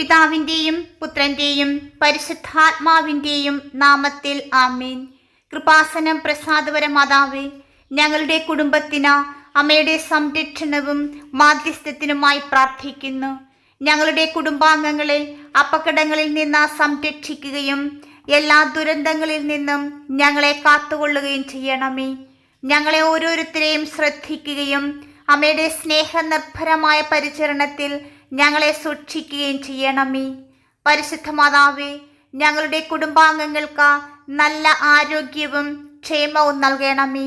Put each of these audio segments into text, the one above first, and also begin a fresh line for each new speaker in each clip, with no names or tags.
പിതാവിന്റെയും പുത്രന്റെയും പരിശുദ്ധാത്മാവിന്റെയും നാമത്തിൽ ആമീൻ. കൃപാസനം പ്രസാദപര മാതാവേ ഞങ്ങളുടെ കുടുംബത്തിന് അമ്മയുടെ സംരക്ഷണവും മാധ്യസ്ഥത്തിനുമായി പ്രാർത്ഥിക്കുന്നു. ഞങ്ങളുടെ കുടുംബാംഗങ്ങളെ അപകടങ്ങളിൽ നിന്ന് സംരക്ഷിക്കുകയും എല്ലാ ദുരന്തങ്ങളിൽ നിന്നും ഞങ്ങളെ കാത്തുകൊള്ളുകയും ചെയ്യണമേ. ഞങ്ങളെ ഓരോരുത്തരെയും ശ്രദ്ധിക്കുകയും അമ്മയുടെ സ്നേഹനിർഭരമായ പരിചരണത്തിൽ ഞങ്ങളെ സൂക്ഷിക്കുകയും ചെയ്യണമേ. പരിശുദ്ധ മാതാവേ ഞങ്ങളുടെ കുടുംബാംഗങ്ങൾക്ക് നല്ല ആരോഗ്യവും ക്ഷേമവും നൽകണമേ.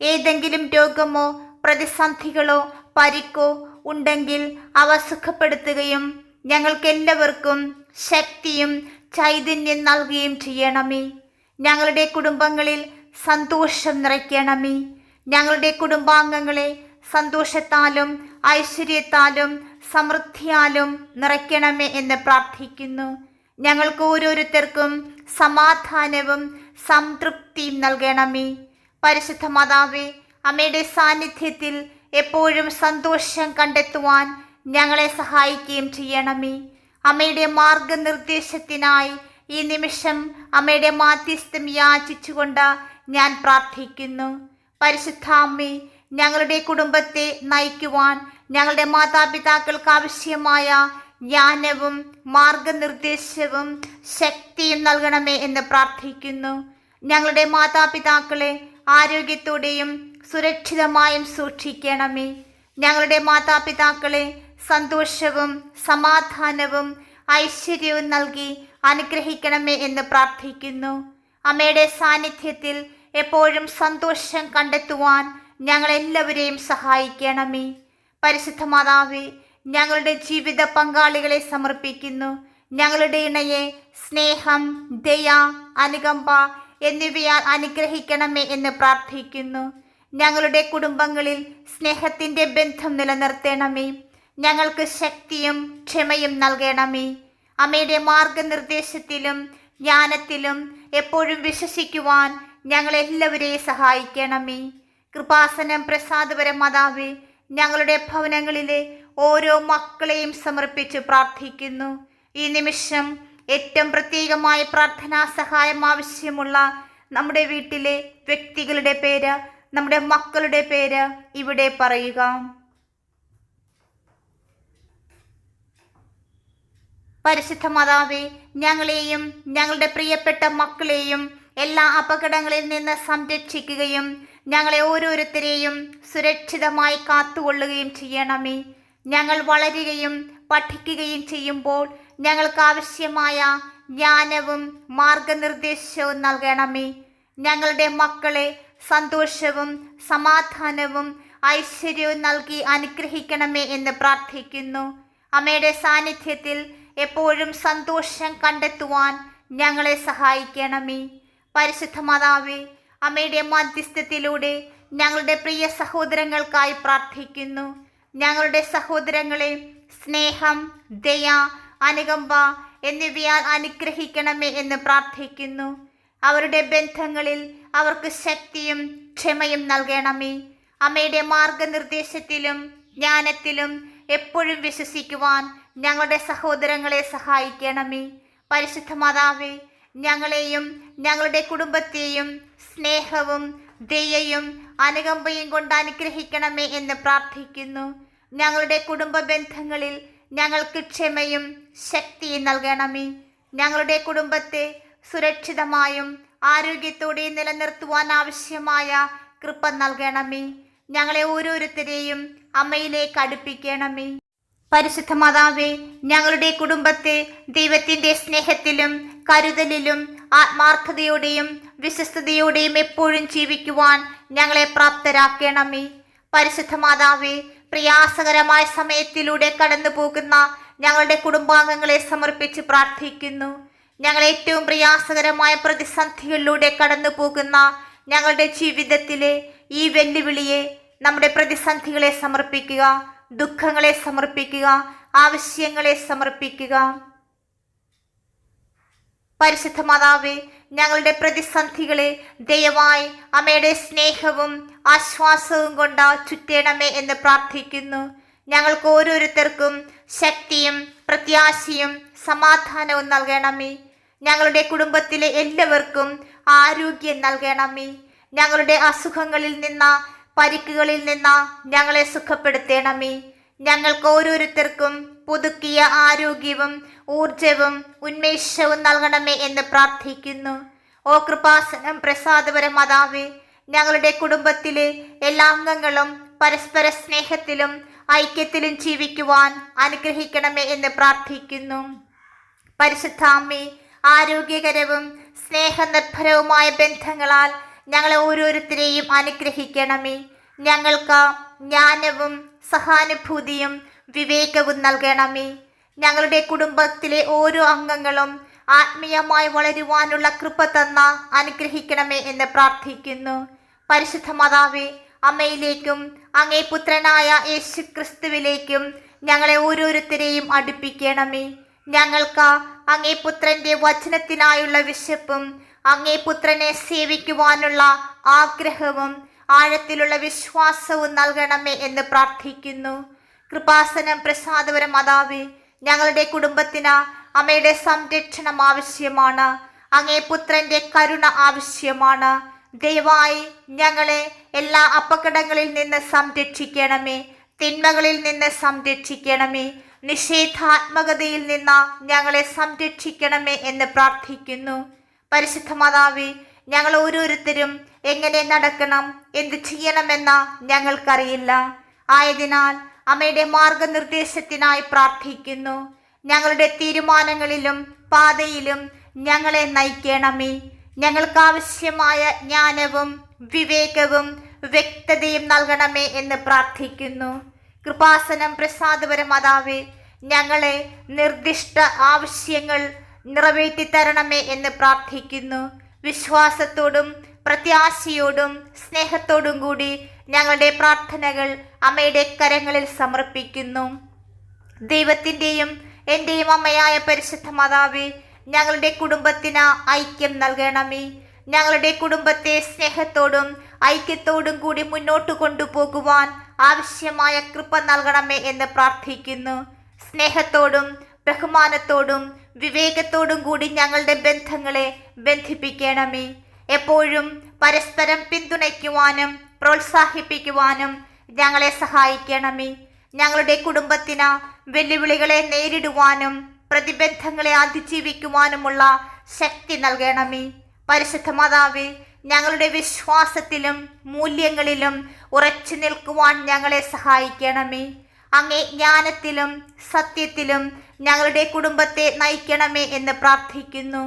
ഏതെങ്കിലും രോഗമോ പ്രതിസന്ധികളോ പരിക്കോ ഉണ്ടെങ്കിൽ അവ സുഖപ്പെടുത്തുകയും ഞങ്ങൾക്കെല്ലാവർക്കും ശക്തിയും ചൈതന്യം നൽകുകയും ചെയ്യണമേ. ഞങ്ങളുടെ കുടുംബങ്ങളിൽ സന്തോഷം നിറയ്ക്കണമേ. ഞങ്ങളുടെ കുടുംബാംഗങ്ങളെ സന്തോഷത്താലും ഐശ്വര്യത്താലും സമൃദ്ധിയാലും നിറയ്ക്കണമേ എന്ന് പ്രാർത്ഥിക്കുന്നു. ഞങ്ങൾക്ക് ഓരോരുത്തർക്കും സമാധാനവും സംതൃപ്തിയും നൽകണമേ. പരിശുദ്ധ മാതാവേ അമ്മയുടെ സാന്നിധ്യത്തിൽ എപ്പോഴും സന്തോഷം കണ്ടെത്തുവാൻ ഞങ്ങളെ സഹായിക്കുകയും ചെയ്യണമേ. അമ്മയുടെ മാർഗനിർദ്ദേശത്തിനായി ഈ നിമിഷം അമ്മയുടെ മാധ്യസ്ഥം യാചിച്ചുകൊണ്ട് ഞാൻ പ്രാർത്ഥിക്കുന്നു. പരിശുദ്ധ അമ്മേ ഞങ്ങളുടെ കുടുംബത്തെ നയിക്കുവാൻ ഞങ്ങളുടെ മാതാപിതാക്കൾക്ക് ആവശ്യമായ ജ്ഞാനവും മാർഗനിർദ്ദേശവും ശക്തിയും നൽകണമേ എന്ന് പ്രാർത്ഥിക്കുന്നു. ഞങ്ങളുടെ മാതാപിതാക്കളെ ആരോഗ്യത്തോടെയും സുരക്ഷിതമായും സൂക്ഷിക്കണമേ. ഞങ്ങളുടെ മാതാപിതാക്കളെ സന്തോഷവും സമാധാനവും ഐശ്വര്യവും നൽകി അനുഗ്രഹിക്കണമേ എന്ന് പ്രാർത്ഥിക്കുന്നു. അമ്മയുടെ സാന്നിധ്യത്തിൽ എപ്പോഴും സന്തോഷം കണ്ടെത്തുവാൻ ഞങ്ങളെല്ലാവരെയും സഹായിക്കണമേ. പരിശുദ്ധ മാതാവേ ഞങ്ങളുടെ ജീവിത പങ്കാളികളെ സമർപ്പിക്കുന്നു. ഞങ്ങളുടെ ഇണയെ സ്നേഹം ദയ അനുകമ്പ എന്നിവയാൽ അനുഗ്രഹിക്കണമേ എന്ന് പ്രാർത്ഥിക്കുന്നു. ഞങ്ങളുടെ കുടുംബങ്ങളിൽ സ്നേഹത്തിന്റെ ബന്ധം നിലനിർത്തണമേ. ഞങ്ങൾക്ക് ശക്തിയും ക്ഷമയും നൽകണമേ. അമ്മയുടെ മാർഗനിർദ്ദേശത്തിലും ജ്ഞാനത്തിലും എപ്പോഴും വിശ്വസിക്കുവാൻ ഞങ്ങളെല്ലാവരെയും സഹായിക്കണമേ. കൃപാസനം പ്രസാദപര മാതാവേ ഞങ്ങളുടെ ഭവനങ്ങളിലെ ഓരോ മക്കളെയും സമർപ്പിച്ച് പ്രാർത്ഥിക്കുന്നു. ഈ നിമിഷം ഏറ്റവും പ്രത്യേകമായ പ്രാർത്ഥനാ സഹായം ആവശ്യമുള്ള നമ്മുടെ വീട്ടിലെ വ്യക്തികളുടെ പേര് നമ്മുടെ മക്കളുടെ പേര് ഇവിടെ പറയുക. പരിശുദ്ധ മാതാവെ ഞങ്ങളെയും ഞങ്ങളുടെ പ്രിയപ്പെട്ട മക്കളെയും എല്ലാ അപകടങ്ങളിൽ നിന്ന് സംരക്ഷിക്കുകയും ഞങ്ങളെ ഓരോരുത്തരെയും സുരക്ഷിതമായി കാത്തുകൊള്ളുകയും ചെയ്യണമേ. ഞങ്ങൾ വളരുകയും പഠിക്കുകയും ചെയ്യുമ്പോൾ ഞങ്ങൾക്ക് ആവശ്യമായ ജ്ഞാനവും മാർഗനിർദ്ദേശവും നൽകണമേ. ഞങ്ങളുടെ മക്കളെ സന്തോഷവും സമാധാനവും ഐശ്വര്യവും നൽകി അനുഗ്രഹിക്കണമേ എന്ന് പ്രാർത്ഥിക്കുന്നു. അമ്മയുടെ സാന്നിധ്യത്തിൽ എപ്പോഴും സന്തോഷം കണ്ടെത്തുവാൻ ഞങ്ങളെ സഹായിക്കണമേ. പരിശുദ്ധ മാതാവേ അമ്മയുടെ മധ്യസ്ഥത്തിലൂടെ ഞങ്ങളുടെ പ്രിയ സഹോദരങ്ങൾക്കായി പ്രാർത്ഥിക്കുന്നു. ഞങ്ങളുടെ സഹോദരങ്ങളെ സ്നേഹം ദയ അനുകമ്പ എന്നിവയാൽ അനുഗ്രഹിക്കണമേ എന്ന് പ്രാർത്ഥിക്കുന്നു. അവരുടെ ബന്ധങ്ങളിൽ അവർക്ക് ശക്തിയും ക്ഷമയും നൽകണമേ. അമ്മയുടെ മാർഗനിർദ്ദേശത്തിലും ജ്ഞാനത്തിലും എപ്പോഴും വിശ്വസിക്കുവാൻ ഞങ്ങളുടെ സഹോദരങ്ങളെ സഹായിക്കണമേ. പരിശുദ്ധ മാതാവേ ഞങ്ങളെയും ഞങ്ങളുടെ കുടുംബത്തെയും സ്നേഹവും ദയയും അനുകമ്പയും കൊണ്ട് അനുഗ്രഹിക്കണമേ എന്ന് പ്രാർത്ഥിക്കുന്നു. ഞങ്ങളുടെ കുടുംബ ബന്ധങ്ങളിൽ ഞങ്ങൾക്ക് ക്ഷമയും ശക്തിയും നൽകണമേ. ഞങ്ങളുടെ കുടുംബത്തെ സുരക്ഷിതമായും ആരോഗ്യത്തോടെ നിലനിർത്തുവാൻ ആവശ്യമായ കൃപ നൽകണമേ. ഞങ്ങളെ ഓരോരുത്തരെയും അമ്മയിലേക്ക് അടുപ്പിക്കണമേ. പരിശുദ്ധ മാതാവേ ഞങ്ങളുടെ കുടുംബത്തെ ദൈവത്തിന്റെ സ്നേഹത്തിലും കരുതലിലും ആത്മാർത്ഥതയോടെയും വിശ്വസ്തയോടെയും എപ്പോഴും ജീവിക്കുവാൻ ഞങ്ങളെ പ്രാപ്തരാക്കണമേ. പരിശുദ്ധ മാതാവേ പ്രയാസകരമായ സമയത്തിലൂടെ കടന്നു പോകുന്ന ഞങ്ങളുടെ കുടുംബാംഗങ്ങളെ സമർപ്പിച്ച് പ്രാർത്ഥിക്കുന്നു. ഞങ്ങൾ ഏറ്റവും പ്രയാസകരമായ പ്രതിസന്ധികളിലൂടെ കടന്നു പോകുന്ന ഞങ്ങളുടെ ജീവിതത്തിലെ ഈ വെല്ലുവിളിയെ നമ്മുടെ പ്രതിസന്ധികളെ സമർപ്പിക്കുക ദുഃഖങ്ങളെ സമർപ്പിക്കുക ആവശ്യങ്ങളെ സമർപ്പിക്കുക. പരിശുദ്ധ മാതാവേ ഞങ്ങളുടെ പ്രതിസന്ധികളെ ദയവായി അമ്മയുടെ സ്നേഹവും ആശ്വാസവും കൊണ്ട് ചുറ്റണമേ എന്ന് പ്രാർത്ഥിക്കുന്നു. ഞങ്ങൾക്ക് ഓരോരുത്തർക്കും ശക്തിയും പ്രത്യാശയും സമാധാനവും നൽകണമേ. ഞങ്ങളുടെ കുടുംബത്തിലെ എല്ലാവർക്കും ആരോഗ്യം നൽകണമേ. ഞങ്ങളുടെ അസുഖങ്ങളിൽ നിന്ന പരിക്കുകളിൽ നിന്ന് ഞങ്ങളെ സുഖപ്പെടുത്തണമേ. ഞങ്ങൾക്ക് ഓരോരുത്തർക്കും പുതുക്കിയ ആരോഗ്യവും ഊർജവും ഉന്മേഷവും നൽകണമേ എന്ന് പ്രാർത്ഥിക്കുന്നു. ഓ കൃപാസനം പ്രസാദപര മാതാവേ ഞങ്ങളുടെ കുടുംബത്തിലെ എല്ലാ അംഗങ്ങളും പരസ്പര സ്നേഹത്തിലും ഐക്യത്തിലും ജീവിക്കുവാൻ അനുഗ്രഹിക്കണമേ എന്ന് പ്രാർത്ഥിക്കുന്നു. പരിശുദ്ധാമ്മേ ആരോഗ്യകരവും സ്നേഹനിർഭരവുമായ ബന്ധങ്ങളാൽ ഞങ്ങളെ ഓരോരുത്തരെയും അനുഗ്രഹിക്കണമേ. ഞങ്ങൾക്ക് ജ്ഞാനവും സഹാനുഭൂതിയും വിവേകവും നൽകണമേ. ഞങ്ങളുടെ കുടുംബത്തിലെ ഓരോ അംഗങ്ങളും ആത്മീയമായി വളരുവാനുള്ള കൃപ തന്ന അനുഗ്രഹിക്കണമേ എന്ന് പ്രാർത്ഥിക്കുന്നു. പരിശുദ്ധ മാതാവേ അമ്മയിലേക്കും അങ്ങേ പുത്രനായ യേശു ക്രിസ്തുവിലേക്കും ഞങ്ങളെ ഓരോരുത്തരെയും അടുപ്പിക്കണമേ. ഞങ്ങൾക്ക് അങ്ങേ പുത്രന്റെ വചനത്തിനായുള്ള വിശപ്പും അങ്ങേ പുത്രനെ സേവിക്കുവാനുള്ള ആഗ്രഹവും ആഴത്തിലുള്ള വിശ്വാസവും നൽകണമേ എന്ന് പ്രാർത്ഥിക്കുന്നു. കൃപാസനം പ്രസാദപര മാതാവേ ഞങ്ങളുടെ കുടുംബത്തിന് അമ്മയുടെ സംരക്ഷണം ആവശ്യമാണ്. അങ്ങേ പുത്രന്റെ കരുണ ആവശ്യമാണ്. ദയവായി ഞങ്ങളെ എല്ലാ അപകടങ്ങളിൽ നിന്ന് സംരക്ഷിക്കണമേ തിന്മകളിൽ നിന്ന് സംരക്ഷിക്കണമേ നിഷേധാത്മകതയിൽ നിന്ന് ഞങ്ങളെ സംരക്ഷിക്കണമേ എന്ന് പ്രാർത്ഥിക്കുന്നു. പരിശുദ്ധ മാതാവേ ഞങ്ങൾ ഓരോരുത്തരും എങ്ങനെ നടക്കണം എന്ത് ചെയ്യണമെന്ന് ഞങ്ങൾക്കറിയില്ല. ആയതിനാൽ അമ്മയുടെ മാർഗനിർദ്ദേശത്തിനായി പ്രാർത്ഥിക്കുന്നു. ഞങ്ങളുടെ തീരുമാനങ്ങളിലും പാതയിലും ഞങ്ങളെ നയിക്കണമേ. ഞങ്ങൾക്ക് ആവശ്യമായ ജ്ഞാനവും വിവേകവും വ്യക്തതയും നൽകണമേ എന്ന് പ്രാർത്ഥിക്കുന്നു. കൃപാസനം പ്രസാദപര മാതാവേ ഞങ്ങളെ നിർദ്ദിഷ്ട ആവശ്യങ്ങൾ നിറവേറ്റി തരണമേ എന്ന് പ്രാർത്ഥിക്കുന്നു. വിശ്വാസത്തോടും പ്രത്യാശയോടും സ്നേഹത്തോടും കൂടി ഞങ്ങളുടെ പ്രാർത്ഥനകൾ അമ്മയുടെ കരങ്ങളിൽ സമർപ്പിക്കുന്നു. ദൈവത്തിന്റെയും എന്റെയും അമ്മയായ പരിശുദ്ധ മാതാവേ ഞങ്ങളുടെ കുടുംബത്തിന് ഐക്യം നൽകണമേ. ഞങ്ങളുടെ കുടുംബത്തെ സ്നേഹത്തോടും ഐക്യത്തോടും കൂടി മുന്നോട്ട് കൊണ്ടുപോകുവാൻ ആവശ്യമായ കൃപ നൽകണമേ എന്ന് പ്രാർത്ഥിക്കുന്നു. സ്നേഹത്തോടും ബഹുമാനത്തോടും വിവേകത്തോടും കൂടി ഞങ്ങളുടെ ബന്ധങ്ങളെ ബന്ധിപ്പിക്കണമേ. എപ്പോഴും പരസ്പരം പിന്തുണയ്ക്കുവാനും പ്രോത്സാഹിപ്പിക്കുവാനും ഞങ്ങളെ സഹായിക്കണമേ. ഞങ്ങളുടെ കുടുംബത്തിന് വെല്ലുവിളികളെ നേരിടുവാനും പ്രതിബന്ധങ്ങളെ അതിജീവിക്കുവാനുമുള്ള ശക്തി നൽകണമേ. പരിശുദ്ധ മാതാവേ ഞങ്ങളുടെ വിശ്വാസത്തിലും മൂല്യങ്ങളിലും ഉറച്ചു നിൽക്കുവാൻ ഞങ്ങളെ സഹായിക്കണമേ. അങ്ങേ ജ്ഞാനത്തിലും സത്യത്തിലും ഞങ്ങളുടെ കുടുംബത്തെ നയിക്കണമേ എന്ന് പ്രാർത്ഥിക്കുന്നു.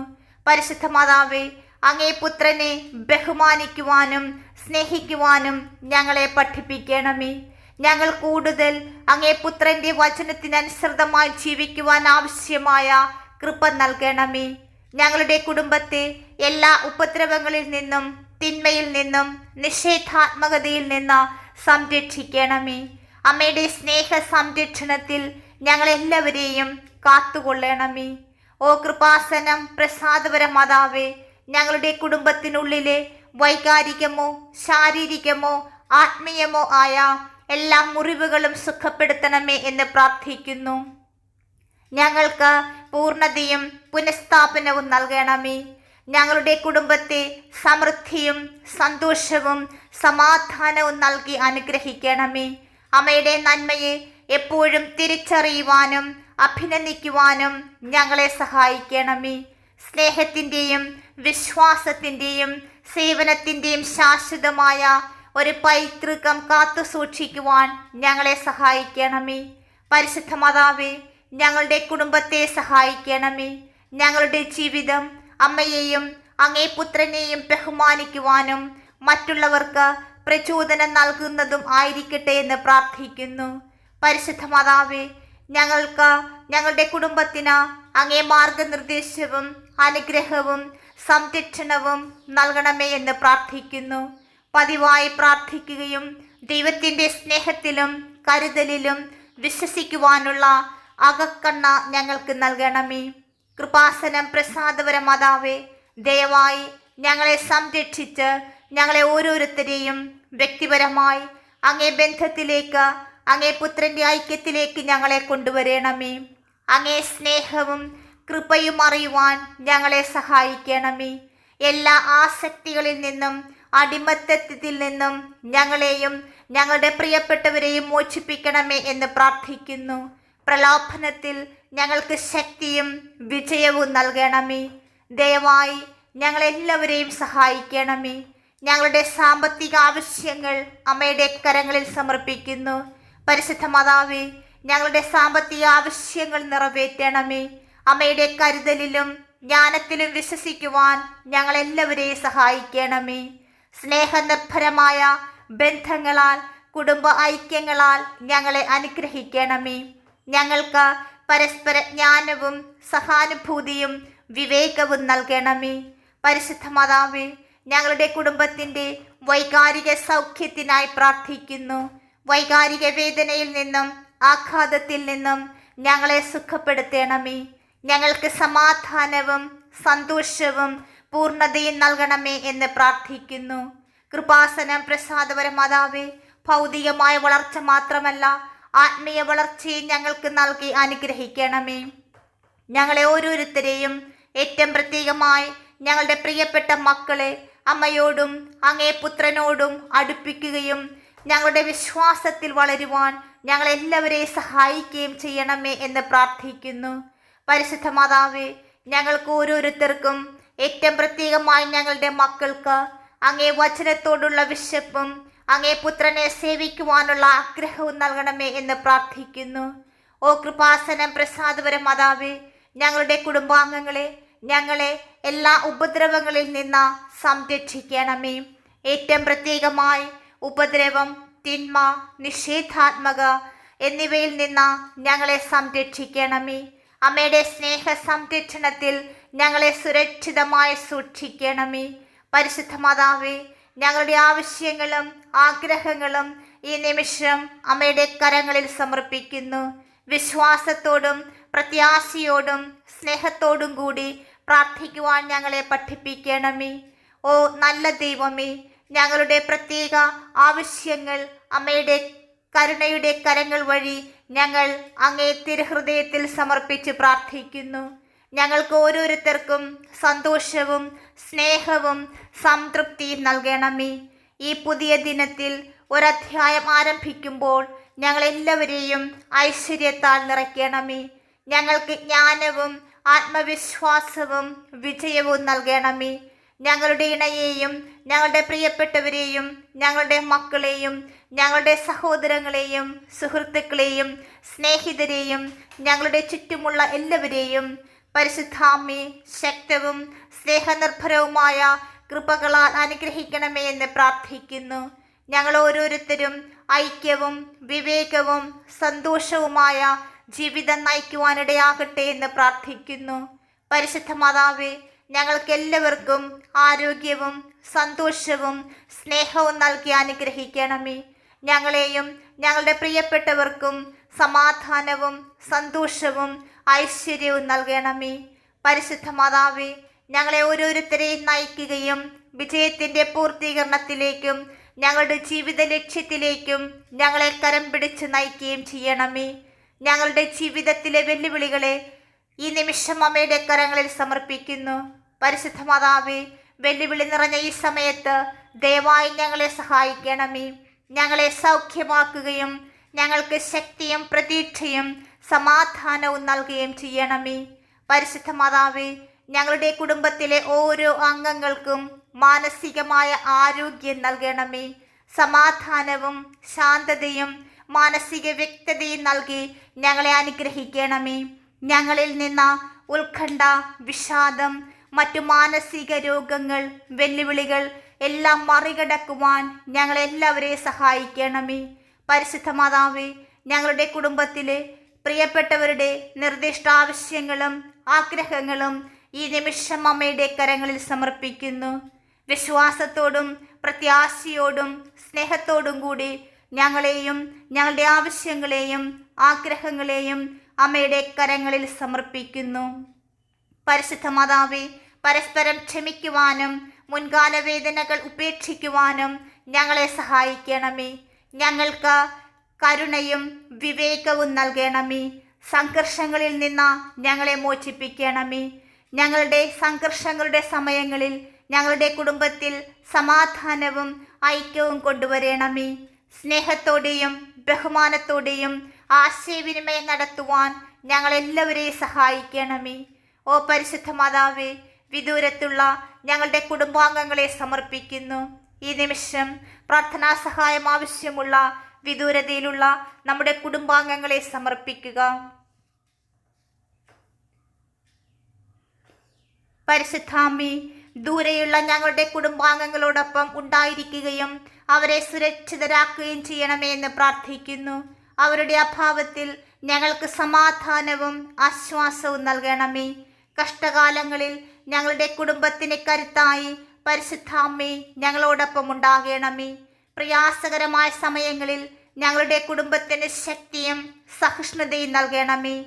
പരിശുദ്ധ മാതാവേ അങ്ങേ പുത്രനെ ബഹുമാനിക്കുവാനും സ്നേഹിക്കുവാനും ഞങ്ങളെ പഠിപ്പിക്കണമേ. ഞങ്ങൾ കൂടുതൽ അങ്ങേ പുത്രന്റെ വചനത്തിനനുസൃതമായി ജീവിക്കുവാൻ ആവശ്യമായ കൃപ നൽകണമേ. ഞങ്ങളുടെ കുടുംബത്തെ എല്ലാ ഉപദ്രവങ്ങളിൽ നിന്നും തിന്മയിൽ നിന്നും നിഷേധാത്മകതയിൽ നിന്ന് സംരക്ഷിക്കണമേ. അമ്മയുടെ സ്നേഹ സംരക്ഷണത്തിൽ ഞങ്ങളെല്ലാവരെയും കാത്തുകൊള്ളണമേ. ഓ കൃപാസനം പ്രസാദപര മാതാവേ ഞങ്ങളുടെ കുടുംബത്തിനുള്ളിലെ വൈകാരികമോ ശാരീരികമോ ആത്മീയമോ ആയ എല്ലാ മുറിവുകളും സുഖപ്പെടുത്തണമേ എന്ന് പ്രാർത്ഥിക്കുന്നു. ഞങ്ങൾക്ക് പൂർണതയും പുനഃസ്ഥാപനവും നൽകണമേ. ഞങ്ങളുടെ കുടുംബത്തെ സമൃദ്ധിയും സന്തോഷവും സമാധാനവും നൽകി അനുഗ്രഹിക്കണമേ. അമ്മയുടെ നന്മയെ എപ്പോഴും തിരിച്ചറിയുവാനും അഭിനന്ദിക്കുവാനും ഞങ്ങളെ സഹായിക്കണമേ. സ്നേഹത്തിന്റെയും വിശ്വാസത്തിന്റെയും സേവനത്തിന്റെയും ശാശ്വതമായ ഒരു പൈതൃകം കാത്തു സൂക്ഷിക്കുവാൻ ഞങ്ങളെ സഹായിക്കണമേ. പരിശുദ്ധ മാതാവേ ഞങ്ങളുടെ കുടുംബത്തെ സഹായിക്കണമേ. ഞങ്ങളുടെ ജീവിതം അമ്മയെയും അങ്ങേ പുത്രനെയും ബഹുമാനിക്കുവാനും മറ്റുള്ളവർക്ക് പ്രചോദനം നൽകുന്നതും ആയിരിക്കട്ടെ എന്ന് പ്രാർത്ഥിക്കുന്നു. പരിശുദ്ധ മാതാവേ ഞങ്ങൾക്ക് ഞങ്ങളുടെ കുടുംബത്തിന് അങ്ങേ മാർഗനിർദ്ദേശവും അനുഗ്രഹവും സംരക്ഷണവും നൽകണമേ എന്ന് പ്രാർത്ഥിക്കുന്നു. പതിവായി പ്രാർത്ഥിക്കുകയും ദൈവത്തിന്റെ സ്നേഹത്തിലും കരുതലിലും വിശ്വസിക്കുവാനുള്ള അകക്കണ്ണ ഞങ്ങൾക്ക് നൽകണമേ. കൃപാസനം പ്രസാദപര മാതാവേ ദയവായി ഞങ്ങളെ സംരക്ഷിച്ച് ഞങ്ങളെ ഓരോരുത്തരെയും വ്യക്തിപരമായി അങ്ങേ ബന്ധത്തിലേക്ക് അങ്ങേ പുത്രന്റെ ഐക്യത്തിലേക്ക് ഞങ്ങളെ കൊണ്ടുവരണമേ. അങ്ങേ സ്നേഹവും കൃപയും അറിയുവാൻ ഞങ്ങളെ സഹായിക്കണമേ. എല്ലാ ആസക്തികളിൽ നിന്നും അടിമത്തത്തിൽ നിന്നും ഞങ്ങളെയും ഞങ്ങളുടെ പ്രിയപ്പെട്ടവരെയും മോചിപ്പിക്കണമേ എന്ന് പ്രാർത്ഥിക്കുന്നു. പ്രലോഭനത്തിൽ ഞങ്ങൾക്ക് ശക്തിയും വിജയവും നൽകണമേ. ദയവായി ഞങ്ങളെല്ലാവരെയും സഹായിക്കണമേ. ഞങ്ങളുടെ സാമ്പത്തിക ആവശ്യങ്ങൾ അമ്മയുടെ കരങ്ങളിൽ സമർപ്പിക്കുന്നു. പരിശുദ്ധ മാതാവേ ഞങ്ങളുടെ സാമ്പത്തിക ആവശ്യങ്ങൾ നിറവേറ്റണമേ. അമ്മയുടെ കരുതലിലും ജ്ഞാനത്തിലും വിശ്വസിക്കുവാൻ ഞങ്ങളെല്ലാവരെയും സഹായിക്കണമേ. സ്നേഹനിർഭരമായ ബന്ധങ്ങളാൽ കുടുംബ ഐക്യങ്ങളാൽ ഞങ്ങളെ അനുഗ്രഹിക്കണമേ. ഞങ്ങൾക്ക് പരസ്പര ജ്ഞാനവും സഹാനുഭൂതിയും വിവേകവും നൽകണമേ. പരിശുദ്ധ മാതാവേ ഞങ്ങളുടെ കുടുംബത്തിന്റെ വൈകാരിക സൗഖ്യത്തിനായി പ്രാർത്ഥിക്കുന്നു. വൈകാരിക വേദനയിൽ നിന്നും ആഘാതത്തിൽ നിന്നും ഞങ്ങളെ സുഖപ്പെടുത്തണമേ. ഞങ്ങൾക്ക് സമാധാനവും സന്തോഷവും പൂർണതയും നൽകണമേ എന്ന് പ്രാർത്ഥിക്കുന്നു. കൃപാസനം പ്രസാദപര മാതാവേ ഭൗതികമായ വളർച്ച മാത്രമല്ല ആത്മീയ വളർച്ചയും ഞങ്ങൾക്ക് നൽകി അനുഗ്രഹിക്കണമേ. ഞങ്ങളെ ഓരോരുത്തരെയും ഏറ്റവും പ്രത്യേകമായി ഞങ്ങളുടെ പ്രിയപ്പെട്ട മക്കളെ അമ്മയോടും അങ്ങേ പുത്രനോടും അടുപ്പിക്കുകയും ഞങ്ങളുടെ വിശ്വാസത്തിൽ വളരുവാൻ ഞങ്ങളെല്ലാവരെയും സഹായിക്കുകയും ചെയ്യണമേ എന്ന് പ്രാർത്ഥിക്കുന്നു. പരിശുദ്ധ മാതാവേ ഞങ്ങൾക്ക് ഓരോരുത്തർക്കും ഏറ്റവും പ്രത്യേകമായി ഞങ്ങളുടെ മക്കൾക്ക് അങ്ങേ വചനത്തോടുള്ള വിശപ്പും അങ്ങേ പുത്രനെ സേവിക്കുവാനുള്ള ആഗ്രഹവും നൽകണമേ എന്ന് പ്രാർത്ഥിക്കുന്നു. ഓ കൃപാസനം പ്രസാദപര മാതാവേ ഞങ്ങളുടെ കുടുംബാംഗങ്ങളെ ഞങ്ങളെ എല്ലാ ഉപദ്രവങ്ങളിൽ നിന്ന് സംരക്ഷിക്കണമേ. ഏറ്റവും പ്രത്യേകമായി ഉപദ്രവം തിന്മ നിഷേധാത്മക എന്നിവയിൽ നിന്ന് ഞങ്ങളെ സംരക്ഷിക്കണമേ. അമ്മയുടെ സ്നേഹ സംരക്ഷണത്തിൽ ഞങ്ങളെ സുരക്ഷിതമായി സൂക്ഷിക്കണമേ. പരിശുദ്ധ മാതാവേ ഞങ്ങളുടെ ആവശ്യങ്ങളും ആഗ്രഹങ്ങളും ഈ നിമിഷം അമ്മയുടെ കരങ്ങളിൽ സമർപ്പിക്കുന്നു. വിശ്വാസത്തോടും പ്രത്യാശയോടും സ്നേഹത്തോടും കൂടി പ്രാർത്ഥിക്കുവാൻ ഞങ്ങളെ പഠിപ്പിക്കണമേ. ഓ നല്ല ദൈവമേ ഞങ്ങളുടെ പ്രത്യേക ആവശ്യങ്ങൾ അമ്മയുടെ കരുണയുടെ കരങ്ങൾ വഴി ഞങ്ങൾ അങ്ങേ തിരുഹൃദയത്തിൽ സമർപ്പിച്ച് പ്രാർത്ഥിക്കുന്നു. ഞങ്ങൾക്ക് ഓരോരുത്തർക്കും സന്തോഷവും സ്നേഹവും സംതൃപ്തിയും നൽകണമേ. ഈ പുതിയ ദിനത്തിൽ ഒരധ്യായം ആരംഭിക്കുമ്പോൾ ഞങ്ങളെല്ലാവരെയും ഐശ്വര്യത്താൽ നിറയ്ക്കണമേ. ഞങ്ങൾക്ക് ജ്ഞാനവും ആത്മവിശ്വാസവും വിജയവും നൽകണമേ. ഞങ്ങളുടെ ഇണയെയും ഞങ്ങളുടെ പ്രിയപ്പെട്ടവരെയും ഞങ്ങളുടെ മക്കളെയും ഞങ്ങളുടെ സഹോദരങ്ങളെയും സുഹൃത്തുക്കളെയും സ്നേഹിതരെയും ഞങ്ങളുടെ ചുറ്റുമുള്ള എല്ലാവരെയും പരിശുദ്ധാമ്മി ശക്തവും സ്നേഹനിർഭരവുമായ കൃപകളാൽ അനുഗ്രഹിക്കണമേ എന്ന് പ്രാർത്ഥിക്കുന്നു. ഞങ്ങൾ ഓരോരുത്തരും ഐക്യവും വിവേകവും സന്തോഷവുമായ ജീവിതം നയിക്കുവാനിടയാകട്ടെ എന്ന് പ്രാർത്ഥിക്കുന്നു. പരിശുദ്ധ മാതാവേ ഞങ്ങൾക്ക് എല്ലാവർക്കും ആരോഗ്യവും സന്തോഷവും സ്നേഹവും നൽകി അനുഗ്രഹിക്കണമേ. ഞങ്ങളെയും ഞങ്ങളുടെ പ്രിയപ്പെട്ടവർക്കും സമാധാനവും സന്തോഷവും ഐശ്വര്യവും നൽകണമേ. പരിശുദ്ധ മാതാവേ ഞങ്ങളെ ഓരോരുത്തരെയും നയിക്കുകയും വിജയത്തിന്റെ പൂർത്തീകരണത്തിലേക്കും ഞങ്ങളുടെ ജീവിത ലക്ഷ്യത്തിലേക്കും ഞങ്ങളെ കരം പിടിച്ച് നയിക്കുകയും ചെയ്യണമേ. ഞങ്ങളുടെ ജീവിതത്തിലെ വെല്ലുവിളികളെ ഈ നിമിഷം അമ്മയുടെ കരങ്ങളിൽ സമർപ്പിക്കുന്നു. പരിശുദ്ധ മാതാവേ വെല്ലുവിളി നിറഞ്ഞ ഈ സമയത്ത് ദയവായി ഞങ്ങളെ സഹായിക്കണമേ. ഞങ്ങളെ സൗഖ്യമാക്കുകയും ഞങ്ങൾക്ക് ശക്തിയും പ്രതീക്ഷയും സമാധാനവും നൽകുകയും ചെയ്യണമേ. പരിശുദ്ധ മാതാവേ ഞങ്ങളുടെ കുടുംബത്തിലെ ഓരോ അംഗങ്ങൾക്കും മാനസികമായ ആരോഗ്യം നൽകണമേ. സമാധാനവും ശാന്തതയും മാനസിക വ്യക്തതയും നൽകി ഞങ്ങളെ അനുഗ്രഹിക്കണമേ. ഞങ്ങളിൽ നിന്ന് ഉത്കണ്ഠ വിഷാദം മറ്റു മാനസിക രോഗങ്ങൾ വെല്ലുവിളികൾ എല്ലാം മറികടക്കുവാൻ ഞങ്ങളെല്ലാവരെയും സഹായിക്കണമേ. പരിശുദ്ധ മാതാവേ ഞങ്ങളുടെ കുടുംബത്തിലെ പ്രിയപ്പെട്ടവരുടെ നിർദ്ദിഷ്ട ആവശ്യങ്ങളും ആഗ്രഹങ്ങളും ഈ നിമിഷം അമ്മയുടെ കരങ്ങളിൽ സമർപ്പിക്കുന്നു. വിശ്വാസത്തോടും പ്രത്യാശയോടും സ്നേഹത്തോടും കൂടി ഞങ്ങളെയും ഞങ്ങളുടെ ആവശ്യങ്ങളെയും ആഗ്രഹങ്ങളെയും അമ്മയുടെ കരങ്ങളിൽ സമർപ്പിക്കുന്നു. പരിശുദ്ധ മാതാവേ പരസ്പരം ക്ഷമിക്കുവാനും മുൻകാല വേദനകൾ ഉപേക്ഷിക്കുവാനും ഞങ്ങളെ സഹായിക്കണമേ. ഞങ്ങൾക്ക് കരുണയും വിവേകവും നൽകണമേ. സംഘർഷങ്ങളിൽ നിന്ന് ഞങ്ങളെ മോചിപ്പിക്കണമേ. ഞങ്ങളുടെ സംഘർഷങ്ങളുടെ സമയങ്ങളിൽ ഞങ്ങളുടെ കുടുംബത്തിൽ സമാധാനവും ഐക്യവും കൊണ്ടുവരണമേ. സ്നേഹത്തോടെയും ബഹുമാനത്തോടെയും ആശയവിനിമയം നടത്തുവാൻ ഞങ്ങളെല്ലാവരെയും സഹായിക്കണമേ. ഓ പരിശുദ്ധ മാതാവേ വിദൂരത്തുള്ള ഞങ്ങളുടെ കുടുംബാംഗങ്ങളെ സമർപ്പിക്കുന്നു. ഈ നിമിഷം പ്രാർത്ഥനാ സഹായം ആവശ്യമുള്ള വിദൂരതയിലുള്ള നമ്മുടെ കുടുംബാംഗങ്ങളെ സമർപ്പിക്കുക. പരിശുദ്ധാമി ദൂരെയുള്ള ഞങ്ങളുടെ കുടുംബാംഗങ്ങളോടൊപ്പം ഉണ്ടായിരിക്കുകയും അവരെ സുരക്ഷിതരാക്കുകയും ചെയ്യണമേ എന്ന് പ്രാർത്ഥിക്കുന്നു. അവരുടെ അഭാവത്തിൽ ഞങ്ങൾക്ക് സമാധാനവും ആശ്വാസവും നൽകണമേ. കഷ്ടകാലങ്ങളിൽ ഞങ്ങളുടെ കുടുംബത്തിന് കരുത്തായി. പരിശുദ്ധാമ്മേ ഞങ്ങളോടൊപ്പം ഉണ്ടാകണമേ. പ്രയാസകരമായ സമയങ്ങളിൽ ഞങ്ങളുടെ കുടുംബത്തിന് ശക്തിയും സഹിഷ്ണുതയും നൽകണമേ.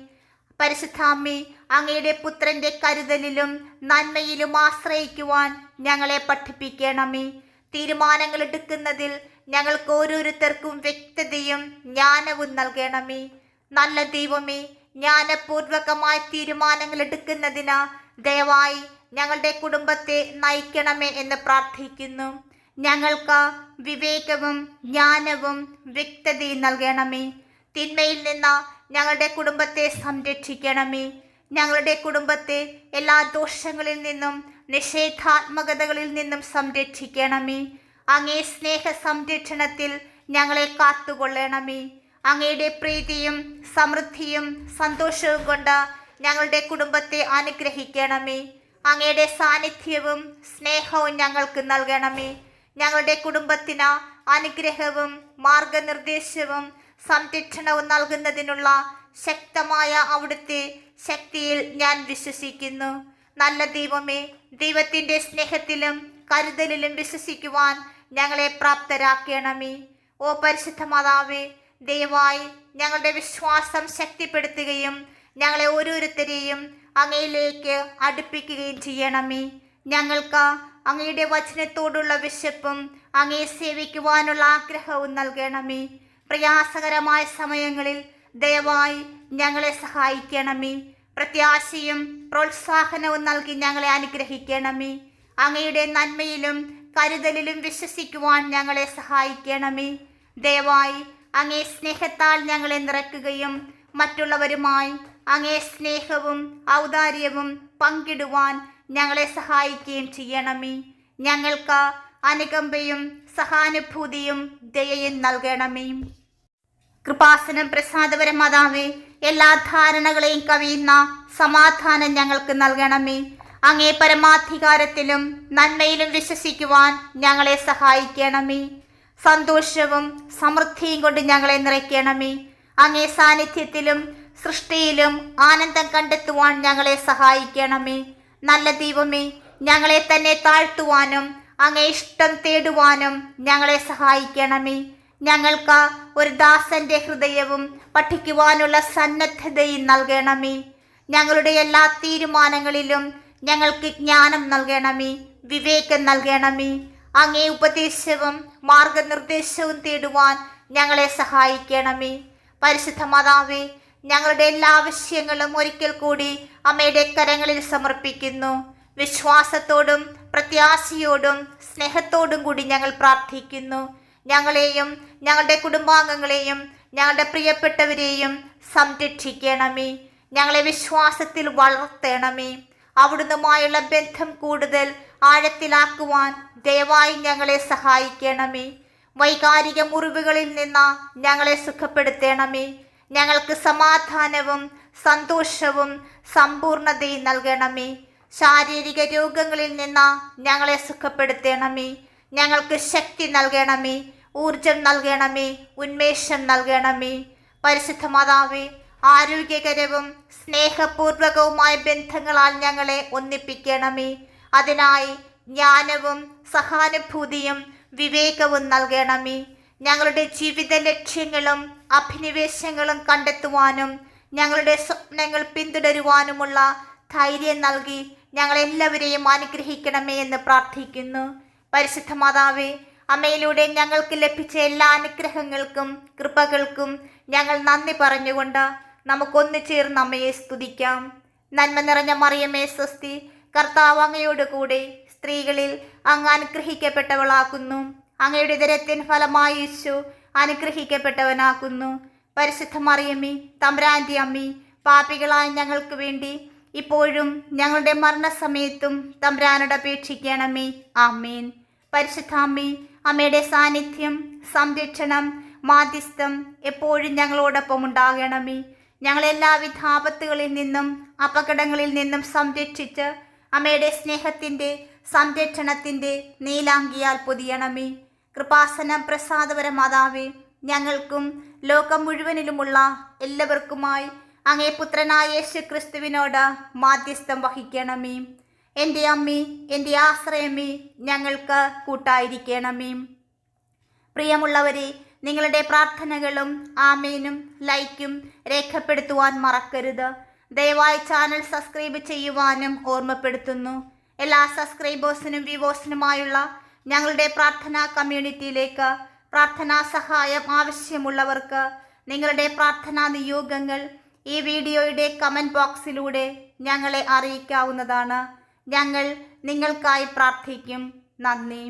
പരിശുദ്ധാമ്മി അങ്ങയുടെ പുത്രന്റെ കരുതലിലും നന്മയിലും ആശ്രയിക്കുവാൻ ഞങ്ങളെ പഠിപ്പിക്കണമേ. തീരുമാനങ്ങൾ എടുക്കുന്നതിൽ ഞങ്ങൾക്ക് ഓരോരുത്തർക്കും വ്യക്തതയും ജ്ഞാനവും നൽകണമേ. നല്ല ദൈവമേ ജ്ഞാനപൂർവകമായ തീരുമാനങ്ങൾ എടുക്കുന്നതിന് ദയവായി ഞങ്ങളുടെ കുടുംബത്തെ നയിക്കണമേ എന്ന് പ്രാർത്ഥിക്കുന്നു. ഞങ്ങൾക്ക് വിവേകവും ജ്ഞാനവും വ്യക്തതയും നൽകണമേ. തിന്മയിൽ നിന്ന് ഞങ്ങളുടെ കുടുംബത്തെ സംരക്ഷിക്കണമേ. ഞങ്ങളുടെ കുടുംബത്തെ എല്ലാ ദോഷങ്ങളിൽ നിന്നും നിഷേധാത്മകതകളിൽ നിന്നും സംരക്ഷിക്കണമേ. അങ്ങേ സ്നേഹ സംരക്ഷണത്തിൽ ഞങ്ങളെ കാത്തുകൊള്ളണമേ. അങ്ങയുടെ പ്രീതിയും സമൃദ്ധിയും സന്തോഷവും കൊണ്ട് ഞങ്ങളുടെ കുടുംബത്തെ അനുഗ്രഹിക്കണമേ. അങ്ങയുടെ സാന്നിധ്യവും സ്നേഹവും ഞങ്ങൾക്ക് നൽകണമേ. ഞങ്ങളുടെ കുടുംബത്തിന് അനുഗ്രഹവും മാർഗനിർദ്ദേശവും സംരക്ഷണവും നൽകുന്നതിനുള്ള ശക്തമായ അവിടുത്തെ ശക്തിയിൽ ഞാൻ വിശ്വസിക്കുന്നു. നല്ല ദൈവമേ ദൈവത്തിന്റെ സ്നേഹത്തിലും കരുതലിലും വിശ്വസിക്കുവാൻ ഞങ്ങളെ പ്രാപ്തരാക്കണമേ. ഓ പരിശുദ്ധ മാതാവേ ദയവായി ഞങ്ങളുടെ വിശ്വാസം ശക്തിപ്പെടുത്തുകയും ഞങ്ങളെ ഓരോരുത്തരെയും അങ്ങയിലേക്ക് അടുപ്പിക്കുകയും ചെയ്യണമേ. ഞങ്ങൾക്ക് അങ്ങയുടെ വചനത്തോടുള്ള വിശപ്പും അങ്ങയെ സേവിക്കുവാനുള്ള ആഗ്രഹവും നൽകണമേ. പ്രയാസകരമായ സമയങ്ങളിൽ ദയവായി ഞങ്ങളെ സഹായിക്കണമേ. പ്രത്യാശയും പ്രോത്സാഹനവും നൽകി ഞങ്ങളെ അനുഗ്രഹിക്കണമേ. അങ്ങയുടെ നന്മയിലും കരുതലിലും വിശ്വസിക്കുവാൻ ഞങ്ങളെ സഹായിക്കണമേ. ദയവായി അങ്ങേ സ്നേഹത്താൽ ഞങ്ങളെ നിറയ്ക്കുകയും മറ്റുള്ളവരുമായി അങ്ങേ സ്നേഹവും ഔദാര്യവും പങ്കിടുവാൻ ഞങ്ങളെ സഹായിക്കുകയും ചെയ്യണമേ. ഞങ്ങൾക്ക് അനുകമ്പയും സഹാനുഭൂതിയും ദയയും നൽകണമേ. കൃപാസനം പ്രസാദപര മാതാവേ എല്ലാ ധാരണകളെയും കവിയുന്ന സമാധാനം ഞങ്ങൾക്ക് നൽകണമേ. അങ്ങേ പരമാധികാരത്തിലും നന്മയിലും വിശ്വസിക്കുവാൻ ഞങ്ങളെ സഹായിക്കണമേ. സന്തോഷവും സമൃദ്ധിയും കൊണ്ട് ഞങ്ങളെ നിറയ്ക്കണമേ. അങ്ങേ സാന്നിധ്യത്തിലും സൃഷ്ടിയിലും ആനന്ദം കണ്ടെത്തുവാൻ ഞങ്ങളെ സഹായിക്കണമേ. നല്ല ദൈവമേ ഞങ്ങളെ തന്നെ താഴ്ത്തുവാനും അങ്ങേ ഇഷ്ടം തേടുവാനും ഞങ്ങളെ സഹായിക്കണമേ. ഞങ്ങൾക്ക് ഒരു ദാസന്റെ ഹൃദയവും പഠിക്കുവാനുള്ള സന്നദ്ധതയും നൽകണമേ. ഞങ്ങളുടെ എല്ലാ തീരുമാനങ്ങളിലും ഞങ്ങൾക്ക് ജ്ഞാനം നൽകണമേ വിവേകം നൽകണമേ. അങ്ങേ ഉപദേശവും മാർഗനിർദ്ദേശവും തേടുവാൻ ഞങ്ങളെ സഹായിക്കണമേ. പരിശുദ്ധ മാതാവേ ഞങ്ങളുടെ എല്ലാ ആവശ്യങ്ങളും ഒരിക്കൽ കൂടി അമ്മയുടെ കരങ്ങളിൽ സമർപ്പിക്കുന്നു. വിശ്വാസത്തോടും പ്രത്യാശയോടും സ്നേഹത്തോടും കൂടി ഞങ്ങൾ പ്രാർത്ഥിക്കുന്നു. ഞങ്ങളെയും ഞങ്ങളുടെ കുടുംബാംഗങ്ങളെയും ഞങ്ങളുടെ പ്രിയപ്പെട്ടവരെയും സംരക്ഷിക്കണമേ. ഞങ്ങളെ വിശ്വാസത്തിൽ വളർത്തണമേ. അവിടുന്നുമായുള്ള ബന്ധം കൂടുതൽ ആഴത്തിലാക്കുവാൻ ദയവായി ഞങ്ങളെ സഹായിക്കണമേ. വൈകാരിക മുറിവുകളിൽ നിന്ന് ഞങ്ങളെ സുഖപ്പെടുത്തണമേ. ഞങ്ങൾക്ക് സമാധാനവും സന്തോഷവും സമ്പൂർണതയും നൽകണമേ. ശാരീരിക രോഗങ്ങളിൽ നിന്ന് ഞങ്ങളെ സുഖപ്പെടുത്തണമേ. ഞങ്ങൾക്ക് ശക്തി നൽകണമേ. ഊർജം നൽകണമേ. ഉന്മേഷം നൽകണമേ. പരിശുദ്ധ മാതാവേ ആരോഗ്യകരവും സ്നേഹപൂർവകവുമായ ബന്ധങ്ങളാൽ ഞങ്ങളെ ഒന്നിപ്പിക്കണമേ. അതിനായി ജ്ഞാനവും സഹാനുഭൂതിയും വിവേകവും നൽകണമേ. ഞങ്ങളുടെ ജീവിത ലക്ഷ്യങ്ങളും അഭിനിവേശങ്ങളും കണ്ടെത്തുവാനും ഞങ്ങളുടെ സ്വപ്നങ്ങൾ പിന്തുടരുവാനുമുള്ള ധൈര്യം നൽകി ഞങ്ങളെല്ലാവരെയും അനുഗ്രഹിക്കണമേ എന്ന് പ്രാർത്ഥിക്കുന്നു. പരിശുദ്ധ മാതാവേ അമ്മയിലൂടെ ഞങ്ങൾക്ക് ലഭിച്ച എല്ലാ അനുഗ്രഹങ്ങൾക്കും കൃപകൾക്കും ഞങ്ങൾ നന്ദി പറഞ്ഞുകൊണ്ട് നമുക്കൊന്നു ചേർന്ന് അമ്മയെ സ്തുതിക്കാം. നന്മ നിറഞ്ഞ മറിയമേ സ്വസ്തി കർത്താവ് അങ്ങയോട് കൂടെ സ്ത്രീകളിൽ അങ്ങ് അനുഗ്രഹിക്കപ്പെട്ടവളാക്കുന്നു അങ്ങയുടെ ദരത്തിൻ ഫലമായി യേശു അനുഗ്രഹിക്കപ്പെട്ടവനാക്കുന്നു പരിശുദ്ധ മറിയമ്മി തമ്പ്രാന്റെ അമ്മി പാപികളായ ഞങ്ങൾക്ക് വേണ്ടി ഇപ്പോഴും ഞങ്ങളുടെ മരണസമയത്തും തമ്പ്രാനോട് അപേക്ഷിക്കണമേ. ആമേൻ. പരിശുദ്ധാമ്മി അമ്മയുടെ സാന്നിധ്യം സംരക്ഷണം മാധ്യസ്ഥം എപ്പോഴും ഞങ്ങളോടൊപ്പം ഉണ്ടാകണമേ. ഞങ്ങളെല്ലാവിധ ആപത്തുകളിൽ നിന്നും അപകടങ്ങളിൽ നിന്നും സംരക്ഷിച്ച് അമ്മയുടെ സ്നേഹത്തിന്റെ സംരക്ഷണത്തിന്റെ നീലാങ്കിയാൽ പൊതിയണമേ. കൃപാസന പ്രസാദപര മാതാവേ ഞങ്ങൾക്കും ലോകം മുഴുവനിലുമുള്ള എല്ലാവർക്കുമായി അങ്ങേ പുത്രനായ യേശു ക്രിസ്തുവിനോട് മാധ്യസ്ഥം വഹിക്കണമേ. എന്റെ അമ്മി എന്റെ ആശ്രയമേ ഞങ്ങൾക്ക് കൂട്ടായിരിക്കണമേ. പ്രിയമുള്ളവരെ നിങ്ങളുടെ പ്രാർത്ഥനകളും ആമേനും ലൈക്കും രേഖപ്പെടുത്തുവാൻ മറക്കരുത്. ദയവായി ചാനൽ സബ്സ്ക്രൈബ് ചെയ്യുവാനും ഓർമ്മപ്പെടുത്തുന്നു. എല്ലാ സബ്സ്ക്രൈബേഴ്സിനും വ്യൂവേഴ്സിനുമായുള്ള ഞങ്ങളുടെ പ്രാർത്ഥനാ കമ്മ്യൂണിറ്റിയിലേക്ക് പ്രാർത്ഥനാ സഹായം ആവശ്യമുള്ളവർക്ക് നിങ്ങളുടെ പ്രാർത്ഥനാ നിയോഗങ്ങൾ ഈ വീഡിയോയുടെ കമന്റ് ബോക്സിലൂടെ ഞങ്ങളെ അറിയിക്കാവുന്നതാണ്. ഞങ്ങൾ നിങ്ങൾക്കായി പ്രാർത്ഥിക്കും. നന്ദി.